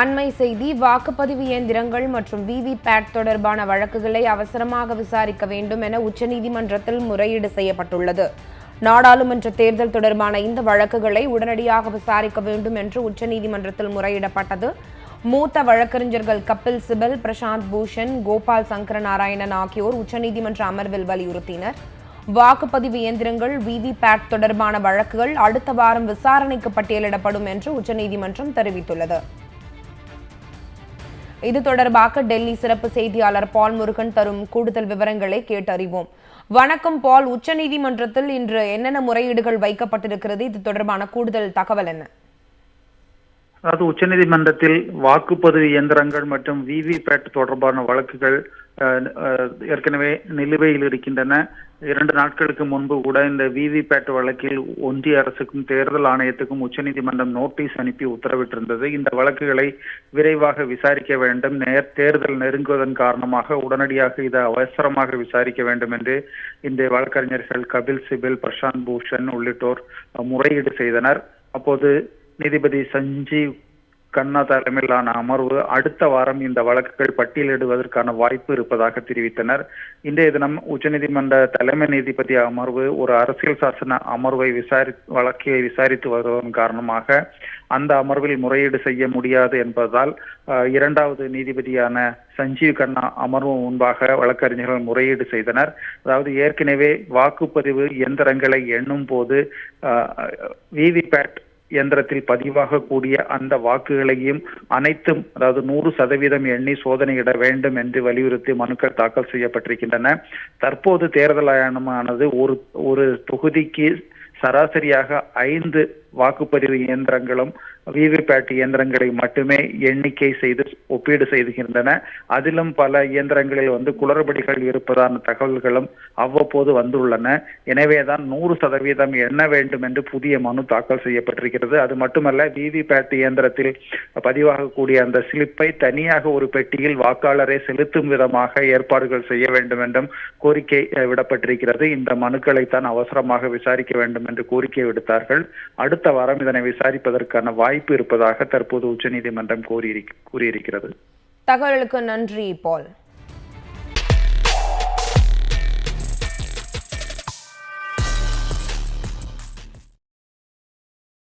அண்மை செய்தி வாக்குப்பதிவு இயந்திரங்கள் மற்றும் விவிபேட் தொடர்பான வழக்குகளை அவசரமாக விசாரிக்க வேண்டும் என உச்சநீதிமன்றத்தில் முறையீடு செய்யப்பட்டுள்ளது. நாடாளுமன்ற தேர்தல் தொடர்பான இந்த வழக்குகளை உடனடியாக விசாரிக்க வேண்டும் என்று உச்சநீதிமன்றத்தில் முறையிடப்பட்டது. மூத்த வழக்கறிஞர்கள் கபில் சிபல் பிரசாந்த் பூஷன் கோபால் சங்கர நாராயணன் ஆகியோர் உச்சநீதிமன்ற அமர்வில் வலியுறுத்தினர். வாக்குப்பதிவு இயந்திரங்கள் விவிபேட் தொடர்பான வழக்குகள் அடுத்த வாரம் விசாரணைக்கு பட்டியலிடப்படும் என்று உச்சநீதிமன்றம் தெரிவித்துள்ளது. இது தொடர்பாக டெல்லி சிறப்பு செய்தியாளர் பால் முருகன் தரும் கூடுதல் விவரங்களை கேட்டறிவோம். வணக்கம் பால். உச்சநீதிமன்றத்தில் இன்று என்னென்ன முறையீடுகள் வைக்கப்பட்டிருக்கிறது? இது தொடர்பான கூடுதல் தகவல் என்ன? அதாவது உச்சநீதிமன்றத்தில் வாக்குப்பதிவு இயந்திரங்கள் மற்றும் விவிபேட் தொடர்பான வழக்குகள் ஏற்கனவே நிலுவையில் இருக்கின்றன. இரண்டு நாட்களுக்கு முன்பு கூட இந்த விவிபேட் வழக்கில் ஒன்றிய அரசுக்கும் தேர்தல் ஆணையத்துக்கும் உச்சநீதிமன்றம் நோட்டீஸ் அனுப்பி உத்தரவிட்டிருந்தது. இந்த வழக்குகளை விரைவாக விசாரிக்க வேண்டும். நேர் தேர்தல் நெருங்குவதன் காரணமாக உடனடியாக இதை அவசரமாக விசாரிக்க வேண்டும் என்று இந்த வழக்கறிஞர்கள் கபில் சிபில் பிரசாந்த் பூஷன் உள்ளிட்டோர் முறையீடு செய்தனர். அப்போது நீதிபதி சஞ்சீவ் கண்ணா தலைமையிலான அமர்வு அடுத்த வாரம் இந்த வழக்குகள் பட்டியலிடுவதற்கான வாய்ப்பு இருப்பதாக தெரிவித்தனர். இன்றைய தினம் உச்சநீதிமன்ற தலைமை நீதிபதி அமர்வு ஒரு அரசியல் சாசன அமர்வை விசாரி வழக்கை விசாரித்து வருவதன் காரணமாக அந்த அமர்வில் முறையீடு செய்ய முடியாது என்பதால் இரண்டாவது நீதிபதியான சஞ்சீவ் கண்ணா அமர்வு முன்பாக வழக்கறிஞர்கள் முறையீடு செய்தனர். அதாவது ஏற்கனவே வாக்குப்பதிவு இயந்திரங்களை எண்ணும் போது விவிபேட் இயந்திரத்தில் பதிவாகக்கூடிய அந்த வாக்குகளையும் அனைத்தும் அதாவது நூறு சதவீதம் எண்ணி சோதனையிட வேண்டும் என்று வலியுறுத்தி மனுக்கள் தாக்கல் செய்யப்பட்டிருக்கின்றன. தற்போது தேர்தல் ஆணையமானது ஒரு ஒரு தொகுதிக்கு சராசரியாக ஐந்து வாக்குப்பதிவு இயந்திரங்களும் விவிபேட் இயந்திரங்களை மட்டுமே எண்ணிக்கை செய்து ஒப்பீடு செய்துகின்றன. அதிலும் பல இயந்திரங்களில் வந்து குளறுபடிகள் இருப்பதான தகவல்களும் அவ்வப்போது வந்துள்ளன. எனவேதான் நூறு சதவீதம் எண்ண வேண்டும் என்று புதிய மனு தாக்கல் செய்யப்பட்டிருக்கிறது. அது மட்டுமல்ல விவிபேட் இயந்திரத்தில் பதிவாகக்கூடிய அந்த ஸ்லிப்பை தனியாக ஒரு பெட்டியில் வாக்காளரை செலுத்தும் விதமாக ஏற்பாடுகள் செய்ய வேண்டும் என்றும் கோரிக்கை விடப்பட்டிருக்கிறது. இந்த மனுக்களை தான் அவசரமாக விசாரிக்க வேண்டும் என்று கோரிக்கை விடுத்தார்கள். அடுத்த வாரம் இதனை விசாரிப்பதற்கான வாய்ப்பு இருப்பதாக தற்போது உச்சநீதிமன்றம் கூறியிருக்கிறது. தகவலுக்கு நன்றி பால்.